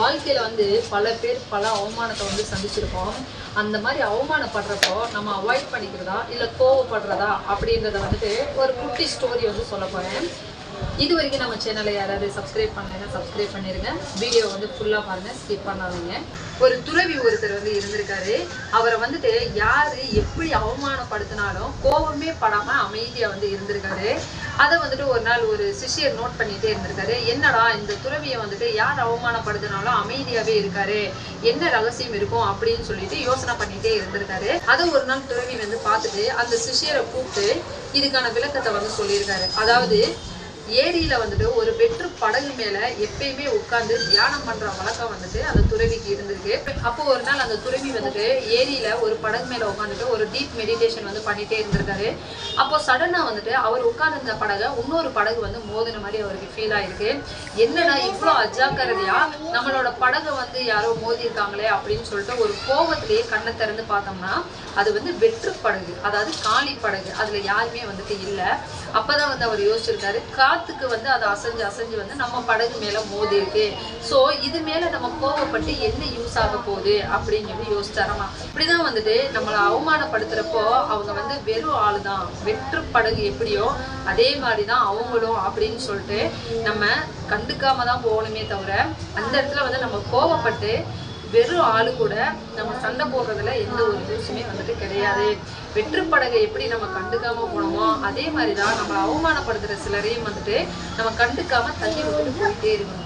வாழ்க்கையில் வந்து பல பேர் பல அவமானத்தை வந்து சந்திச்சிருக்கோம். அந்த மாதிரி அவமானப்படுறப்போ நம்ம அவாய்ட் பண்ணிக்கிறதா? இல்லை கோவப்படுறதா? அப்படின்றத வந்துட்டு ஒரு குட்டி ஸ்டோரி வந்து சொல்ல போகிறேன் இது வரைக்கும் நம்ம சேனலை யாராவது சப்ஸ்கிரைப் பண்ணலைன்னா சப்ஸ்கிரைப் பண்ணிடுங்க வீடியோ வந்து ஃபுல்லாக பாருங்கள் ஸ்கிப் பண்ணாதீங்க. ஒரு துறவி ஒருத்தர் வந்து இருந்திருக்காரு. அவரை வந்துட்டு யார் எப்படி அவமானப்படுத்தினாலும் கோபமே படாமல் அமைதியாக வந்து இருந்திருக்காரு. அதை வந்துட்டு ஒரு நாள் ஒரு சிஷ்யர் நோட் பண்ணிட்டே இருந்திருக்காரு. என்னடா இந்த துறவியை வந்துட்டு யார் அவமானப்படுத்தினாலும் அமைதியாவே இருக்காரு. என்ன ரகசியம் இருக்கும் அப்படின்னு சொல்லிட்டு யோசனை பண்ணிட்டே இருந்திருக்காரு. அதை ஒரு நாள் துறவி வந்து பார்த்துட்டு அந்த சிஷ்யரை கூப்பிட்டு இதுக்கான விளக்கத்தை வந்து சொல்லியிருக்காரு. அதாவது ஏரியில வந்துட்டு ஒரு வெற்று படகு மேல எப்பயுமே உட்கார்ந்து தியானம் பண்ற வழக்கம் வந்துட்டு அந்த துறவிக்கு இருந்திருக்கு. அப்போ ஒரு நாள் அந்த துறவி வந்துட்டு ஏரியில ஒரு படகு மேல உட்காந்துட்டு ஒரு டீப் மெடிடேஷன் வந்து பண்ணிட்டே இருந்திருக்காரு. அப்போ சடனா வந்துட்டு அவர் உட்கார்ந்திருந்த படகை இன்னொரு படகு வந்து மோதின மாதிரி அவருக்கு ஃபீல் ஆயிருக்கு. என்னடா இவ்வளோ அஜாக்கிரதையா? நம்மளோட படகை வந்து யாரோ மோதி இருக்காங்களே அப்படின்னு சொல்லிட்டு ஒரு கோபத்திலேயே கண்ணை திறந்து பார்த்தோம்னா அது வந்து வெற்று படகு அதாவது காலி படகு. அதுல யாருமே வந்துட்டு இல்லை. அப்பதான் வந்து அவர் யோசிச்சிருக்காரு. காத்துக்கு வந்து அதை அசைஞ்சு அசைஞ்சு வந்து நம்ம படகு மேல மோதி இருக்கு. ஸோ இது மேல நம்ம கோவப்பட்டு என்ன யூஸ் ஆக போகுது அப்படின்னு சொல்லி யோசிச்சாராமா இப்படிதான் வந்துட்டு நம்மளை அவமானப்படுத்துறப்போ அவங்க வந்து வெறும் ஆளுதான். வெற்று படகு எப்படியோ அதே மாதிரி தான் அவங்களும் அப்படின்னு சொல்லிட்டு நம்ம கண்டுக்காம தான் போகணுமே தவிர அந்த இடத்துல வந்து நம்ம கோவப்பட்டு வெறும் ஆளு கூட நம்ம சண்டை போடுறதுல எந்த ஒரு யூஸுமே வந்துட்டு கிடையாது. வெற்றுப்படகை எப்படி நம்ம கண்டுக்காம போனோமோ அதே மாதிரி தான் நம்மளை அவமானப்படுத்துற சிலரையும் வந்துட்டு நம்ம கண்டுக்காம தள்ளி விட்டுட்டு போயிட்டே இருக்கணும்